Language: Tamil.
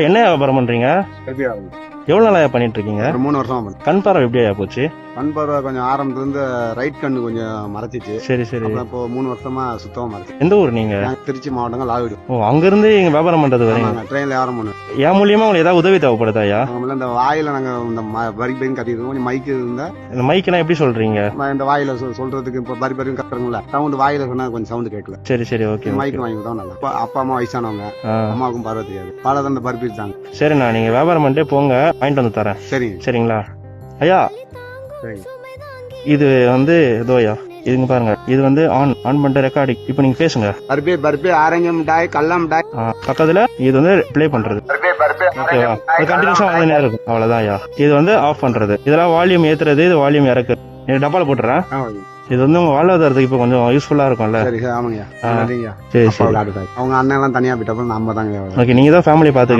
என்ன வியாபாரம் பண்றீங்க? எவ்வளவு நாளா பண்ணிட்டு இருக்கீங்க ஒரு மூணு வருஷமா கண் பார்வை எப்படி ஆயா போச்சு? கண் பார்வை கொஞ்சம் ஆரம்பத்துல இருந்து ரைட் கண்ணு கொஞ்சம் மறைச்சிச்சு. சரி சரி. இப்போ மூணு வருஷமா சுத்தமா மறைச்சு. எந்த ஊர் நீங்க? திருச்சி மாவட்டங்கள் லாவிடு ஓ அங்க இருந்து இங்க வியாபாரம் பண்றது வரீங்க ட்ரெயின்ல வியாபாரம் பண்ணுவோம் என் மூலியமா உங்களுக்கு ஏதாவது உதவி தேவைப்படுதாயா நாங்க இந்த வாயில நாங்க இந்த பரி பரின்னு கட்டிட்டு கொஞ்சம் மைக்கு இருந்தா இந்த மைக்கெல்லாம் எப்படி சொல்றீங்க? இந்த வாயில சொல்- சொல்றதுக்கு இப்போ பரி பரின்னு கட்டுறோம்ல சவுண்ட் வாயில சொன்னா கொஞ்சம் சவுண்ட் கேட்கல சரி சரி ஓகே மைக் வாங்கி தான் நல்லா அப்பா- அம்மா வயசானவங்க அம்மாவுக்கும் பார்வை தெரியாது. பல அந்த பருப்பி இருக்காங்க சரிண்ணா நீங்க வியாபாரம் பண்ணிட்டே போங்க. வாங்கிட்டு வந்து தரேன். சரிங்க. சரிங்களா? ஐயா சரிங்க இது வந்து இதோயா இதுங்க பாருங்க. இது வந்து ஆன் ஆன் பண்ணிட்டு ரெக்கார்டிங் இப்போ நீங்க பேசுங்க. பருப்பி பருப்பி ஆரஞ்சு மிட்டாய் கடல மிட்டாய். ஆ, பக்கத்துல இது வந்து ப்ளே பண்றது. ஓகேவா? அது கண்டினியூஸா வந்துனே இருக்கும். அவ்வளவுதான் ஐயா. இது வந்து ஆஃப் பண்றது. இதெல்லாம் வால்யூம் ஏத்துறது இது வால்யூம் இறக்கு. நீ டப்பால போட்டுறேன். இது வந்து உங்க வாழ்வாதாரத்துக்கு இப்போ கொஞ்சம் யூஸ்ஃபுல்லா இருக்கும்ல. சரி சரி ஆமாங்கய்யா சரி சரி. அவங்க அண்ணன் எல்லாம் தனியா போயிட்டப்ப நம்ம தாங்க ஓகே நீங்க தான் ஃபேமிலி பாத்து